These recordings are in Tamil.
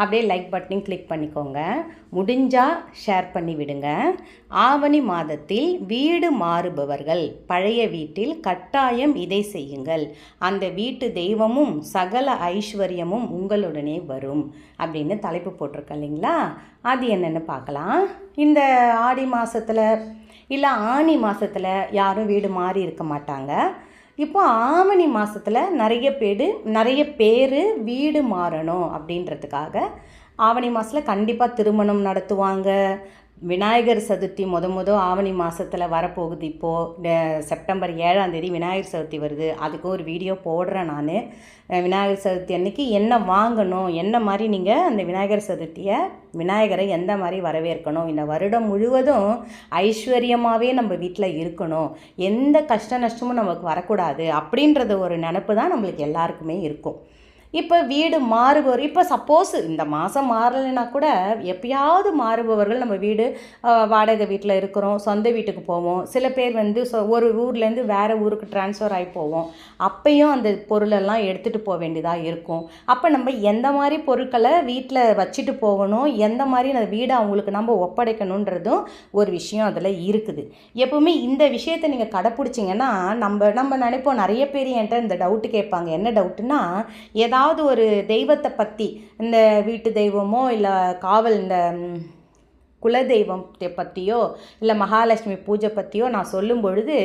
அப்படியே லைக் பட்டனையும் கிளிக் பண்ணிக்கோங்க. முடிஞ்சால் ஷேர் பண்ணி விடுங்க. ஆவணி மாதத்தில் வீடு மாறுபவர்கள் பழைய வீட்டில் கட்டாயம் இதை செய்யுங்கள். அந்த வீட்டு தெய்வமும் சகல ஐஸ்வர்யமும் உங்களுடனே வரும். அப்படின்னு தலைப்பு போட்டிருக்கேன் இல்லைங்களா? அது என்னென்னு பார்க்கலாம். இந்த ஆடி மாதத்தில் இல்லை ஆனி மாதத்தில் யாரும் வீடு மாறி இருக்க மாட்டாங்க. இப்போ ஆவணி மாதத்தில் நிறைய பேர் நிறைய பேர் வீடு மாறணும் அப்படின்றதுக்காக ஆவணி மாதத்தில் கண்டிப்பாக திருமணம் நடத்துவாங்க. விநாயகர் சதுர்த்தி முத முத ஆவணி மாதத்தில் வரப்போகுது இப்போது செப்டம்பர் ஏழாம் தேதி விநாயகர் சதுர்த்தி வருது. அதுக்கு ஒரு வீடியோ போடுறேன் நான். விநாயகர் சதுர்த்தி அன்னைக்கு என்ன வாங்கணும் என்ன மாதிரி நீங்கள் அந்த விநாயகர் சதுர்த்தியை விநாயகரை எந்த மாதிரி வரவேற்கணும் இந்த வருடம் முழுவதும் ஐஸ்வர்யமாகவே நம்ம வீட்டில் இருக்கணும் எந்த கஷ்ட நஷ்டமும் நமக்கு வரக்கூடாது அப்படின்றது ஒரு நினப்பு தான் நம்மளுக்கு எல்லாருக்குமே இருக்கும். இப்போ வீடு மாறுபவர் இப்போ சப்போஸ் இந்த மாதம் மாறலைன்னா கூட எப்பயாவது மாறுபவர்கள் நம்ம வீடு வாடகை வீட்டில் இருக்கிறோம் சொந்த வீட்டுக்கு போவோம். சில பேர் வந்து சொ- ஒரு ஊர்லேருந்து வேறு ஊருக்கு ட்ரான்ஸ்ஃபர் ஆகி போவோம். அப்பையும் அந்த பொருளெல்லாம் எடுத்துகிட்டு போக வேண்டியதாக இருக்கும். அப்போ நம்ம எந்த மாதிரி பொருட்களை வீட்டில் வச்சுட்டு போகணும்? எந்த மாதிரி அந்த வீடை அவங்களுக்கு நம்ம ஒப்படைக்கணுன்றதும் ஒரு விஷயம் அதில் இருக்குது. எப்பவுமே இந்த விஷயத்தை நீங்கள் கடைப்பிடிச்சிங்கன்னா நம்ம நம்ம நினைப்போம் நிறைய பேர் என்கிட்ட இந்த டவுட்டு கேட்பாங்க. என்ன டவுட்டுன்னா ஏதாவது ஏதாவது ஒரு தெய்வத்தை பற்றி இந்த வீட்டு தெய்வமோ இல்லை காவல் இந்த குலதெய்வம் பற்றியோ இல்லை மகாலட்சுமி பூஜை பற்றியோ நான் சொல்லும் பொழுது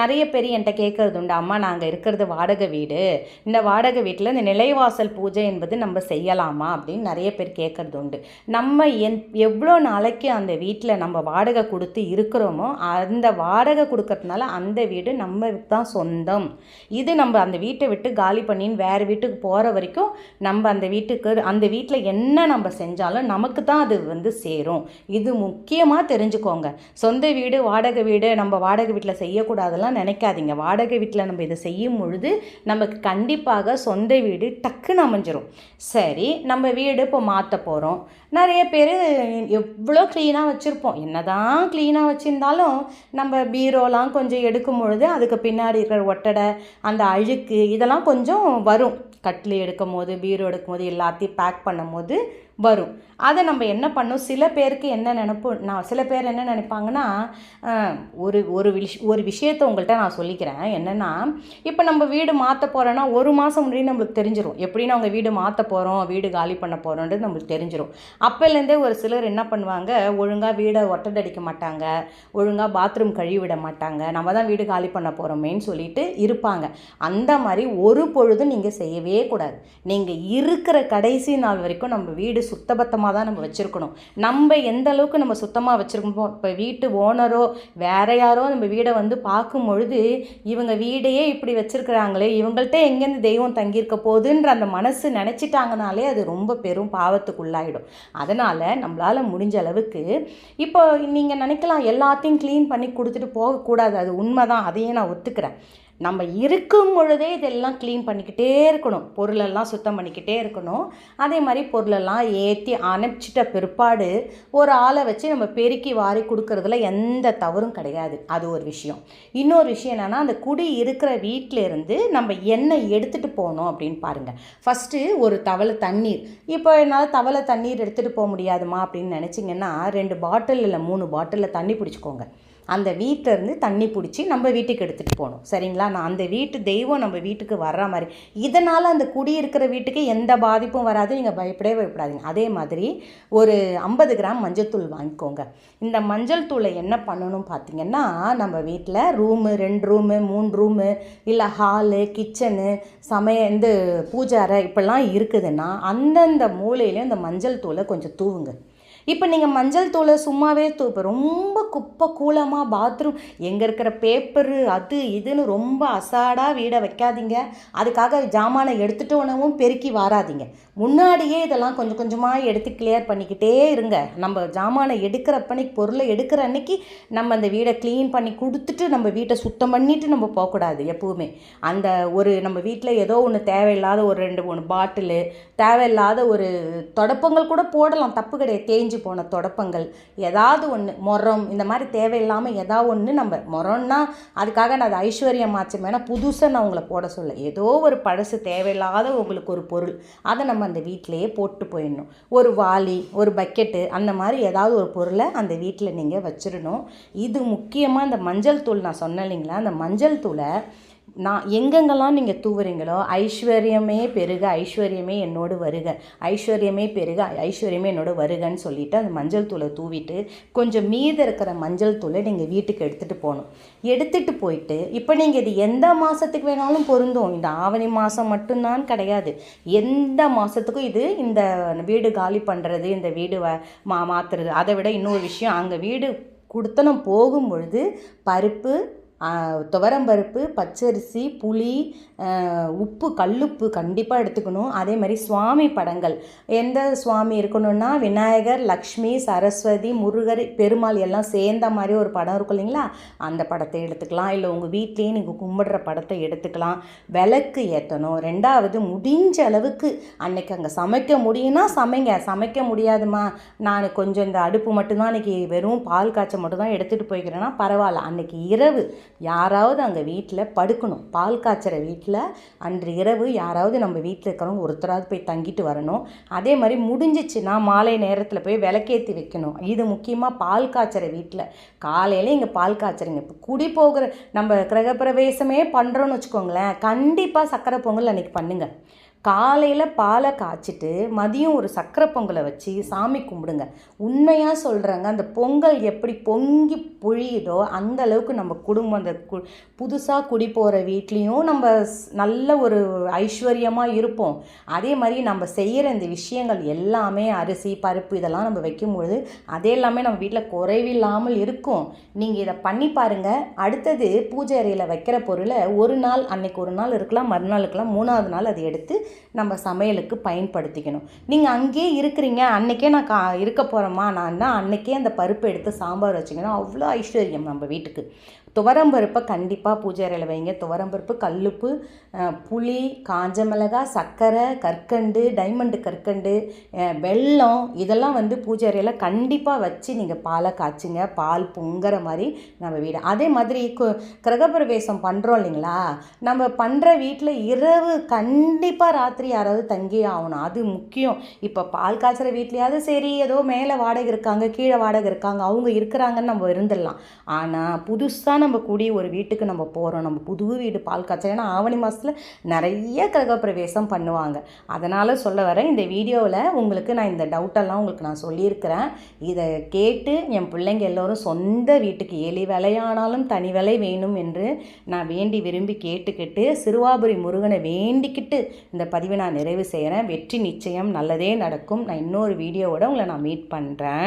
நிறைய பேர் என்கிட்ட கேட்குறது உண்டு அம்மா நாங்கள் இருக்கிறது வாடகை வீடு. இந்த வாடகை வீட்டில் இந்த நிலைவாசல் பூஜை என்பது நம்ம செய்யலாமா? அப்படின்னு நிறைய பேர் கேட்குறது உண்டு நம்ம என் எவ்வளோ நாளைக்கு அந்த வீட்டில் நம்ம வாடகை கொடுத்து இருக்கிறோமோ அந்த வாடகை கொடுக்கறதுனால அந்த வீடு நம்ம தான் சொந்தம். இது நம்ம அந்த வீட்டை விட்டு காலி பண்ணின்னு வேறு வீட்டுக்கு போகிற வரைக்கும் நம்ம அந்த வீட்டுக்கு அந்த வீட்டில் என்ன நம்ம செஞ்சாலும் நமக்கு தான் அது வந்து சேரும். இது முக்கியமாக தெரிஞ்சுக்கோங்க. சொந்த வீடு வாடகை வீடு நம்ம வாடகை வீட்டில் செய்யக்கூடாதெல்லாம் நினைக்காதீங்க. வாடகை வீட்டில் நம்ம இதை செய்யும் பொழுது நமக்கு கண்டிப்பாக சொந்த வீடு டக்குன்னு அமைஞ்சிரும். சரி நம்ம வீடு இப்போ மாற்ற போகிறோம் நிறைய பேர் எவ்வளோ க்ளீனாக வச்சுருப்போம். என்னதான் க்ளீனாக வச்சுருந்தாலும் நம்ம பீரோலாம் கொஞ்சம் எடுக்கும் பொழுது அதுக்கு பின்னாடி இருக்கிற ஒட்டடை அந்த அழுக்கு இதெல்லாம் கொஞ்சம் வரும். கட்டில் எடுக்கும் போது பீரோ எடுக்கும் போது எல்லாத்தையும் பேக் பண்ணும் போது வரும். அதை நம்ம என்ன பண்ணோம் சில பேருக்கு என்ன நினப்பு நான் சில பேர் என்ன நினைப்பாங்கன்னா ஒரு ஒரு விஷ் ஒரு விஷயத்தை உங்கள்கிட்ட நான் சொல்லிக்கிறேன். என்னென்னா இப்போ நம்ம வீடு மாற்ற போகிறோன்னா ஒரு மாதம் முன்னாடி நம்மளுக்கு தெரிஞ்சிடும் எப்படின்னா அவங்க வீடு மாற்ற போகிறோம் வீடு காலி பண்ண போகிறோன்றது நம்மளுக்கு தெரிஞ்சிடும் அப்போலேருந்தே ஒரு சிலர் என்ன பண்ணுவாங்க ஒழுங்காக வீடை ஒட்டடடிக்க மாட்டாங்க ஒழுங்காக பாத்ரூம் கழுவி விட மாட்டாங்க நம்ம தான் வீடு காலி பண்ண போகிறோமேன்னு சொல்லிட்டு இருப்பாங்க. அந்த மாதிரி ஒரு பொழுதும் நீங்கள் செய்யவே கூடாது. நீங்கள் இருக்கிற கடைசி நாள் வரைக்கும் நம்ம வீடு சுத்தபத்தமாக தான் நம்ம வச்சுருக்கணும். நம்ம எந்த அளவுக்கு நம்ம சுத்தமாக வச்சுருக்கோம் இப்போ வீட்டு ஓனரோ வேற யாரோ நம்ம வீடை வந்து பார்க்கும் பொழுது இவங்க வீடையே இப்படி வச்சுருக்குறாங்களே இவங்கள்ட்ட எங்கேருந்து தெய்வம் தங்கியிருக்க போகுதுன்ற அந்த மனசு நினச்சிட்டாங்கனாலே அது ரொம்ப பெரும் பாவத்துக்குள்ளாயிடும். அதனால் நம்மளால் முடிஞ்ச அளவுக்கு இப்போ நீங்கள் நினைக்கலாம் எல்லாத்தையும் க்ளீன் பண்ணி கொடுத்துட்டு போகக்கூடாது. அது உண்மை தான் அதையே நான் ஒத்துக்கிறேன். நம்ம இருக்கும் பொழுதே இதெல்லாம் க்ளீன் பண்ணிக்கிட்டே இருக்கணும். பொருளெல்லாம் சுத்தம் பண்ணிக்கிட்டே இருக்கணும். அதே மாதிரி பொருளெல்லாம் ஏற்றி அனுப்பிச்சிட்ட பிற்பாடு ஒரு ஆளை வச்சு நம்ம பெருக்கி வாரி கொடுக்கறதுல எந்த தவறும் கிடையாது. அது ஒரு விஷயம். இன்னொரு விஷயம் என்னென்னா அந்த குடி இருக்கிற வீட்டில இருந்து நம்ம என்ன எடுத்துகிட்டு போகணும் அப்படின்னு பாருங்கள் ஃபஸ்ட்டு ஒரு தவளை தண்ணீர். இப்போ என்னால் தவளை தண்ணீர் எடுத்துகிட்டு போக முடியாதுமா அப்படின்னு நினச்சிங்கன்னா ரெண்டு பாட்டில் இல்லை மூணு பாட்டிலில் தண்ணி பிடிச்சிக்கோங்க. அந்த வீட்டிலேருந்து தண்ணி பிடிச்சி நம்ம வீட்டுக்கு எடுத்துகிட்டு போகணும். சரிங்களா? நான் அந்த வீட்டு தெய்வம் நம்ம வீட்டுக்கு வர்ற மாதிரி. இதனால் அந்த குடியிருக்கிற வீட்டுக்கு எந்த பாதிப்பும் வராது. நீங்கள் பயப்படவே பயப்படாதீங்க. அதே மாதிரி ஒரு ஐம்பது கிராம் மஞ்சள் தூள் வாங்கிக்கோங்க. இந்த மஞ்சள் தூளை என்ன பண்ணணும் பார்த்தீங்கன்னா நம்ம வீட்டில் ரூமு ரெண்டு ரூமு மூணு ரூமு இல்லை ஹாலு கிச்சனு சமய இந்த பூஜை அறை இப்படிலாம் இருக்குதுன்னா அந்தந்த மூலையிலையும் இந்த மஞ்சள் தூளை கொஞ்சம் தூவுங்க. இப்போ நீங்கள் மஞ்சள் தூளை சும்மாவே தூ இப்போ ரொம்ப குப்பை கூலமாக பாத்ரூம் எங்கே இருக்கிற பேப்பரு அது இதுன்னு ரொம்ப அசாடாக வீடை வைக்காதீங்க. அதுக்காக ஜாமானை எடுத்துட்டு உணவும் பெருக்கி வாராதீங்க. முன்னாடியே இதெல்லாம் கொஞ்சம் கொஞ்சமாக எடுத்து கிளியர் பண்ணிக்கிட்டே இருங்க. நம்ம ஜாமானை எடுக்கிற அன்னைக்கு பொருளை எடுக்கிற அன்னைக்கு நம்ம அந்த வீடை க்ளீன் பண்ணி கொடுத்துட்டு நம்ம வீட்டை சுத்தம் பண்ணிட்டு நம்ம போகக்கூடாது எப்போவுமே. அந்த ஒரு நம்ம வீட்டில் ஏதோ ஒன்று தேவையில்லாத ஒரு ரெண்டு மூணு பாட்டிலு தேவையில்லாத ஒரு தொடப்பங்கள் கூட போடலாம். தப்பு கிடையாது. தேஞ்சு போன தொடப்பங்கள். ஏதாவது ஒன்று முறம் இந்த மாதிரி தேவையில்லாமல் ஏதாவது ஒன்று நம்ம முறம்னா அதுக்காக நான் அது ஐஸ்வர்யம் ஆச்சு வேணால் புதுசாக நான் உங்களை போட சொல்ல. ஏதோ ஒரு பழசு தேவையில்லாத உங்களுக்கு ஒரு பொருள் அதை நம்ம அந்த வீட்டிலையே போட்டு போயிடணும். ஒரு வாளி ஒரு பக்கெட்டு அந்த மாதிரி ஏதாவது ஒரு பொருளை அந்த வீட்டில் நீங்கள் வச்சிடணும். இது முக்கியமாக இந்த மஞ்சள் தூள் நான் சொன்னேன் இல்லைங்களா? அந்த மஞ்சள் தூளை நான் எங்கெங்கெல்லாம் நீங்கள் தூவுறீங்களோ ஐஸ்வர்யமே பெருக ஐஸ்வர்யமே என்னோடு வருக. ஐஸ்வர்யமே பெருக ஐஸ்வர்யமே என்னோட வருகன்னு சொல்லிவிட்டு அந்த மஞ்சள் தூளை தூவிட்டு கொஞ்சம் மீத இருக்கிற மஞ்சள் தூளை நீங்கள் வீட்டுக்கு எடுத்துகிட்டு போகணும். எடுத்துகிட்டு போயிட்டு இப்போ நீங்கள் இது எந்த மாதத்துக்கு வேணாலும் பொருந்தும். இந்த ஆவணி மாதம் மட்டும்தான் கிடையாது. எந்த மாதத்துக்கும் இது இந்த வீடு காலி பண்ணுறது இந்த வீடு வ மா மாற்றுறது அதை விட இன்னொரு விஷயம் அங்கே வீடு கொடுத்தனம் போகும் பொழுது பருப்பு துவரம்பருப்பு பச்சரிசி புளி உப்பு கல்லுப்பு கண்டிப்பாக எடுத்துக்கணும். அதே மாதிரி சுவாமி படங்கள். எந்த சுவாமி இருக்கணும்னா விநாயகர் லக்ஷ்மி சரஸ்வதி முருகர் பெருமாள் எல்லாம் சேர்ந்த மாதிரி ஒரு படம் இருக்கும் இல்லைங்களா? அந்த படத்தை எடுத்துக்கலாம். இல்லை உங்கள் வீட்லேயே நீங்கள் கும்பிடுற படத்தை எடுத்துக்கலாம். விளக்கு ஏற்றணும் ரெண்டாவது முடிஞ்ச அளவுக்கு அன்னைக்கு அங்கே சமைக்க முடியும்னா சமைங்க. சமைக்க முடியாதுமா நான் கொஞ்சம் இந்த அடுப்பு மட்டும்தான் அன்றைக்கி வெறும் பால் காய்ச்ச மட்டும் தான் எடுத்துகிட்டு போய்க்கிறேன்னா பரவாயில்ல. அன்றைக்கி இரவு யாராவது அங்கே வீட்டில் படுக்கணும். பால் காய்ச்சற வீட்டில் அன்று இரவு யாராவது நம்ம வீட்டில் இருக்கிறவங்க ஒருத்தராவது போய் தங்கிட்டு வரணும். அதே மாதிரி முடிஞ்சிச்சுன்னா மாலை நேரத்தில் போய் விளக்கேற்றி வைக்கணும். இது முக்கியமாக பால் காய்ச்சற வீட்டில். காலையில் இங்கே பால் காய்ச்சறீங்க. இப்போ குடி போகிற நம்ம கிரகப்பிரவேசமே பண்ணுறோன்னு வச்சுக்கோங்களேன். கண்டிப்பாக சக்கரை பொங்கல் அன்றைக்கி பண்ணுங்கள் காலையில் பாலை காய்ச்சிட்டு மதியம் ஒரு சக்கரை பொங்கலை வச்சு சாமி கும்பிடுங்க. உண்மையாக சொல்கிறேங்க அந்த பொங்கல் எப்படி பொங்கி பொழியுதோ அந்த அளவுக்கு நம்ம குடும்பம் அந்த கு புதுசாக குடி போகிற வீட்லேயும் நம்ம நல்ல ஒரு ஐஸ்வர்யமாக இருப்போம். அதே மாதிரி நம்ம செய்கிற இந்த விஷயங்கள் எல்லாமே அரிசி பருப்பு இதெல்லாம் நம்ம வைக்கும்பொழுது அதே எல்லாமே நம்ம வீட்டில் குறைவில்லாமல் இருக்கும். நீங்கள் இதை பண்ணி பாருங்கள் அடுத்தது பூஜை அறையில் வைக்கிற பொருளை ஒரு நாள் அன்னைக்கு ஒரு நாள் இருக்கலாம் மறுநாள் இருக்கலாம் மூணாவது நாள் அதை எடுத்து நம்ம சமையலுக்கு பயன்படுத்திக்கணும். நீங்கள் அங்கேயே இருக்கிறீங்க அன்றைக்கே நான் கா இருக்க போகிறேம்மா நான் அன்றைக்கே அந்த பருப்பு எடுத்து சாம்பார் வச்சிங்கன்னா அவ்வளோ ஐஸ்வர்யம் நம்ம வீட்டுக்கு. துவரம் பருப்பை கண்டிப்பாக பூஜை அறையில் வைங்க. துவரம் பருப்பு கல்லுப்பு புளி காஞ்ச மிளகா சர்க்கரை கற்கண்டு டைமண்டு கற்கண்டு வெல்லம் இதெல்லாம் வந்து பூஜை அறையில் கண்டிப்பாக வச்சு நீங்கள் பாலை காய்ச்சுங்க. பால் பொங்குற மாதிரி நம்ம வீடு. அதே மாதிரி கிரகப்பிரவேசம் பண்ணுறோம் இல்லைங்களா? நம்ம பண்ணுற வீட்டில் இரவு கண்டிப்பாக ராத்திரி யாராவது தங்கி ஆகணும். அது முக்கியம். இப்போ பால் காய்ச்சுற வீட்லையாவது சரி ஏதோ மேலே வாடகை இருக்காங்க கீழே வாடகை இருக்காங்க அவங்க இருக்கிறாங்கன்னு நம்ம இருந்துடலாம். ஆனால் புதுசாக புதுசாக நம்ம கூடி ஒரு வீட்டுக்கு நம்ம போகிறோம் நம்ம புது வீடு பால் காய்ச்சல். ஏன்னா ஆவணி மாதத்தில் நிறைய கிரகப்பிரவேசம் பண்ணுவாங்க. அதனால் சொல்ல வரேன் இந்த வீடியோவில் உங்களுக்கு நான் இந்த டவுட்டெல்லாம் உங்களுக்கு நான் சொல்லியிருக்கிறேன். இதை கேட்டு என் பிள்ளைங்க எல்லோரும் சொந்த வீட்டுக்கு எலி விலையானாலும் தனி விலை வேணும் என்று நான் வேண்டி விரும்பி கேட்டுக்கிட்டு சிறுவாபுரி முருகனை வேண்டிக்கிட்டு இந்த பதிவை நான் நிறைவு செய்கிறேன் வெற்றி நிச்சயம் நல்லதே நடக்கும். நான் இன்னொரு வீடியோவோட உங்களை நான் மீட் பண்ணுறேன்